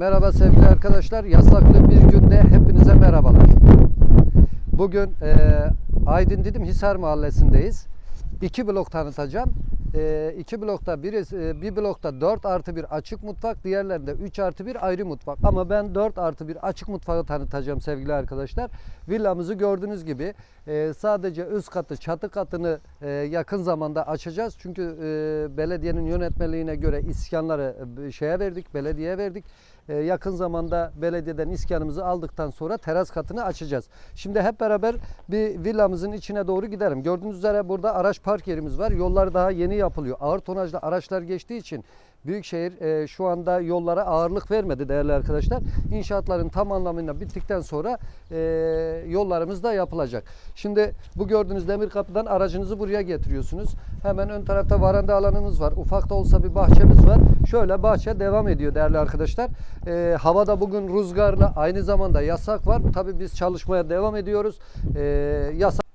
Merhaba sevgili arkadaşlar. Yasaklı bir günde hepinize merhabalar. Bugün e, Aydın Didim Hisar Mahallesi'ndeyiz. İki blok tanıtacağım. E, iki blokta biri, e, bir blokta 4 artı bir açık mutfak, diğerlerinde 3 artı bir ayrı mutfak. Ama ben 4 artı bir açık mutfağı tanıtacağım sevgili arkadaşlar. Villamızı gördüğünüz gibi e, sadece üst katı, çatı katını e, yakın zamanda açacağız. Çünkü e, belediyenin yönetmeliğine göre iskanları e, şeye verdik, belediyeye verdik. Ee, yakın zamanda belediyeden iskanımızı aldıktan sonra teras katını açacağız. Şimdi hep beraber bir villamızın içine doğru gidelim. Gördüğünüz üzere burada araç park yerimiz var. Yollar daha yeni yapılıyor. Ağır tonajlı araçlar geçtiği için Büyükşehir e, şu anda yollara ağırlık vermedi değerli arkadaşlar. İnşaatların tam anlamıyla bittikten sonra e, yollarımız da yapılacak. Şimdi bu gördüğünüz demir kapıdan aracınızı buraya getiriyorsunuz. Hemen ön tarafta varanda alanımız var. Ufak da olsa bir bahçemiz var. Şöyle bahçe devam ediyor değerli arkadaşlar. E, havada bugün rüzgarla aynı zamanda yasak var. Tabii biz çalışmaya devam ediyoruz. E, yasak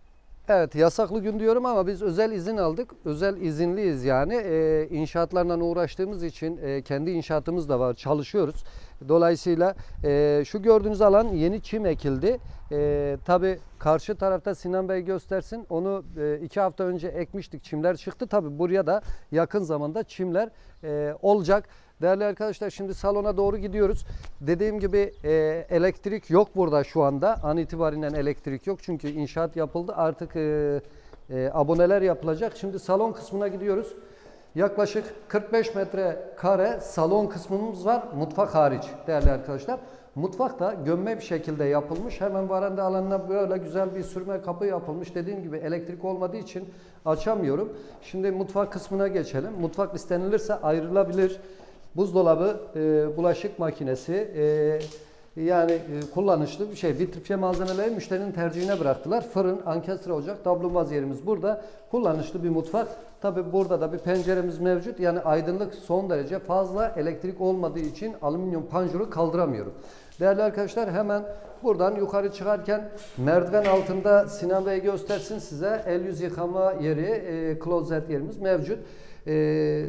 Evet yasaklı gün diyorum ama biz özel izin aldık. Özel izinliyiz yani. Ee, inşaatlarla uğraştığımız için e, kendi inşaatımız da var. Çalışıyoruz. Dolayısıyla e, şu gördüğünüz alan yeni çim ekildi. E, Tabi karşı tarafta Sinan Bey göstersin. Onu e, iki hafta önce ekmiştik. Çimler çıktı. Tabi buraya da yakın zamanda çimler e, olacak. Değerli arkadaşlar şimdi salona doğru gidiyoruz. Dediğim gibi e, elektrik yok burada şu anda. An itibariyle elektrik yok çünkü inşaat yapıldı. Artık e, e, aboneler yapılacak. Şimdi salon kısmına gidiyoruz. Yaklaşık 45 metre kare salon kısmımız var. Mutfak hariç değerli arkadaşlar. Mutfak da gömme bir şekilde yapılmış. Hemen varanda alanına böyle güzel bir sürme kapı yapılmış. Dediğim gibi elektrik olmadığı için açamıyorum. Şimdi mutfak kısmına geçelim. Mutfak istenilirse ayrılabilir. Buzdolabı, e, bulaşık makinesi, e, yani e, kullanışlı bir şey. Vitrifiye malzemeleri müşterinin tercihine bıraktılar. Fırın, ankestre ocak, davlumbaz yerimiz burada. Kullanışlı bir mutfak. Tabi burada da bir penceremiz mevcut. Yani aydınlık son derece fazla elektrik olmadığı için alüminyum panjuru kaldıramıyorum. Değerli arkadaşlar hemen buradan yukarı çıkarken merdiven altında Sinan Bey göstersin size el yüz yıkama yeri, e, klozet yerimiz mevcut. E,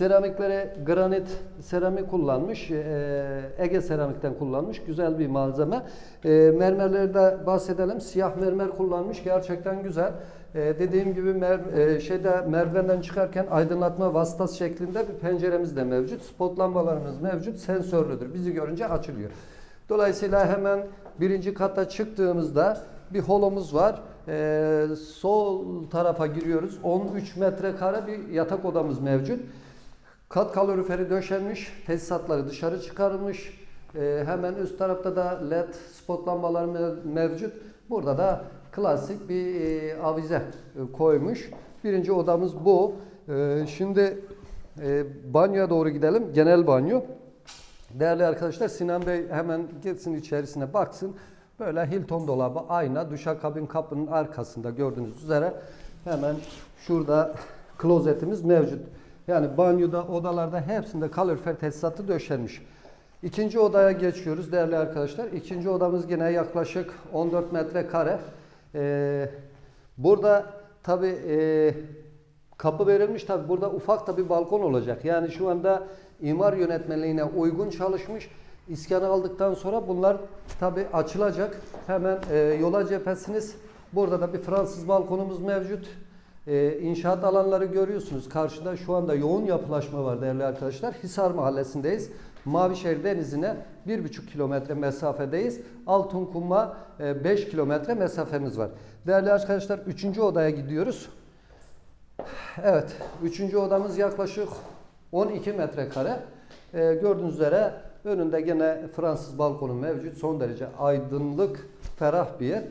Seramiklere granit seramik kullanmış. Ee, Ege seramikten kullanmış. Güzel bir malzeme. Ee, mermerleri de bahsedelim. Siyah mermer kullanmış. Gerçekten güzel. Ee, dediğim gibi mer, e, şeyde merdivenden çıkarken aydınlatma vasıtası şeklinde bir penceremiz de mevcut. Spot lambalarımız mevcut. Sensörlüdür. Bizi görünce açılıyor. Dolayısıyla hemen birinci kata çıktığımızda bir holomuz var. Ee, sol tarafa giriyoruz. 13 metrekare bir yatak odamız mevcut. Kat kaloriferi döşenmiş, tesisatları dışarı çıkarılmış. Ee, hemen üst tarafta da led spot lambalar mev- mevcut. Burada da klasik bir e, avize e, koymuş. Birinci odamız bu. Ee, şimdi e, banyoya doğru gidelim. Genel banyo. Değerli arkadaşlar Sinan Bey hemen gitsin içerisine baksın. Böyle Hilton dolabı, ayna, duşakabin kapının arkasında gördüğünüz üzere hemen şurada klozetimiz mevcut. Yani banyoda, odalarda hepsinde kalorifer tesisatı döşenmiş. İkinci odaya geçiyoruz değerli arkadaşlar. İkinci odamız yine yaklaşık 14 metrekare. Ee, burada tabi kapı verilmiş tabi burada ufak da bir balkon olacak. Yani şu anda imar yönetmeliğine uygun çalışmış. İskanı aldıktan sonra bunlar tabi açılacak. Hemen e, yola cephesiniz. Burada da bir Fransız balkonumuz mevcut. Ee, inşaat alanları görüyorsunuz. Karşıda şu anda yoğun yapılaşma var değerli arkadaşlar. Hisar Mahallesi'ndeyiz. Mavişehir Denizi'ne 1,5 kilometre mesafedeyiz. Altınkum'a 5 kilometre mesafemiz var. Değerli arkadaşlar 3. odaya gidiyoruz. Evet, 3. odamız yaklaşık 12 metrekare. Ee, gördüğünüz üzere önünde gene Fransız balkonu mevcut. Son derece aydınlık, ferah bir yer.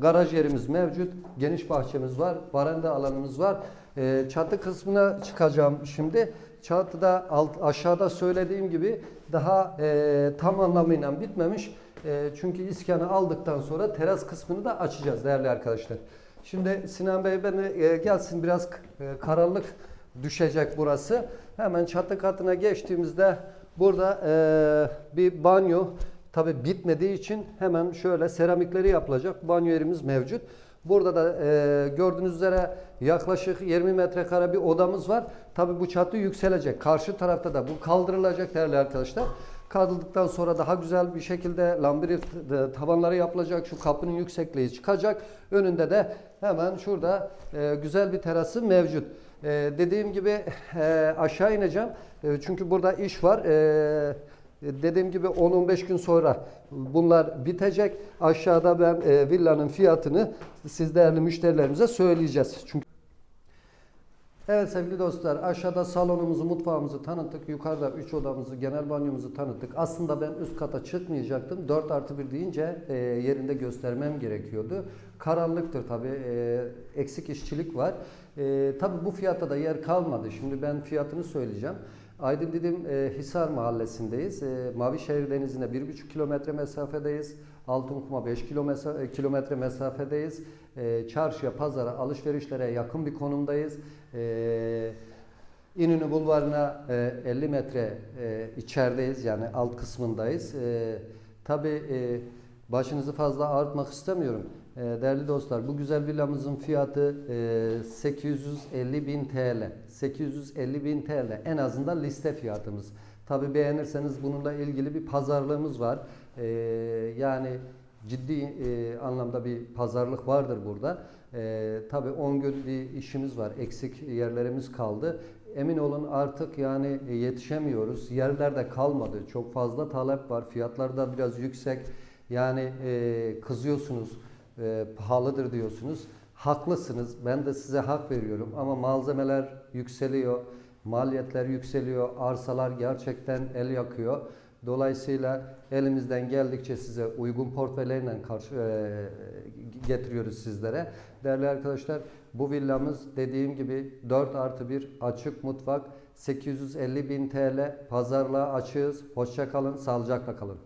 Garaj yerimiz mevcut. Geniş bahçemiz var. Baranda alanımız var. Ee, çatı kısmına çıkacağım şimdi. Çatıda alt, aşağıda söylediğim gibi daha e, tam anlamıyla bitmemiş. E, çünkü iskanı aldıktan sonra teras kısmını da açacağız değerli arkadaşlar. Şimdi Sinan Bey beni e, gelsin biraz e, karanlık düşecek burası. Hemen çatı katına geçtiğimizde burada e, bir banyo tabi bitmediği için hemen şöyle seramikleri yapılacak banyo yerimiz mevcut. Burada da e, gördüğünüz üzere yaklaşık 20 metrekare bir odamız var. Tabi bu çatı yükselecek. Karşı tarafta da bu kaldırılacak değerli arkadaşlar. Kazıldıktan sonra daha güzel bir şekilde lambiri t- tavanları yapılacak. Şu kapının yüksekliği çıkacak. Önünde de hemen şurada e, güzel bir terası mevcut. E, dediğim gibi e, aşağı ineceğim. E, çünkü burada iş var. E, dediğim gibi 10-15 gün sonra bunlar bitecek. Aşağıda ben e, villanın fiyatını siz değerli müşterilerimize söyleyeceğiz. Çünkü Evet sevgili dostlar aşağıda salonumuzu mutfağımızı tanıttık. Yukarıda 3 odamızı genel banyomuzu tanıttık. Aslında ben üst kata çıkmayacaktım. 4 artı 1 deyince e, yerinde göstermem gerekiyordu. Karanlıktır tabi eksik işçilik var. E, tabi bu fiyatta da yer kalmadı. Şimdi ben fiyatını söyleyeceğim. Aydın Didim e, Hisar mahallesindeyiz. E, Mavişehir Denizi'ne 1,5 kilometre mesafedeyiz. Altınkum'a 5 kilometre, e, kilometre mesafedeyiz. E, çarşıya, pazara, alışverişlere yakın bir konumdayız. E, İnönü Bulvarı'na e, 50 metre e, içerideyiz yani alt kısmındayız. E, Tabii e, başınızı fazla ağrıtmak istemiyorum. E, değerli dostlar bu güzel villamızın fiyatı e, 850 bin TL. 850 bin TL en azından liste fiyatımız. Tabii beğenirseniz bununla ilgili bir pazarlığımız var. E, yani ciddi e, anlamda bir pazarlık vardır burada. E, tabii 10 gün bir işimiz var. Eksik yerlerimiz kaldı. Emin olun artık yani yetişemiyoruz. Yerlerde kalmadı. Çok fazla talep var. Fiyatlar da biraz yüksek. Yani e, kızıyorsunuz. E, pahalıdır diyorsunuz. Haklısınız. Ben de size hak veriyorum. Ama malzemeler yükseliyor. Maliyetler yükseliyor. Arsalar gerçekten el yakıyor. Dolayısıyla elimizden geldikçe size uygun portföylerle karşı e, getiriyoruz sizlere. Değerli arkadaşlar bu villamız dediğim gibi 4 artı 1 açık mutfak 850 bin TL pazarlığa açığız. Hoşça kalın, sağlıcakla kalın.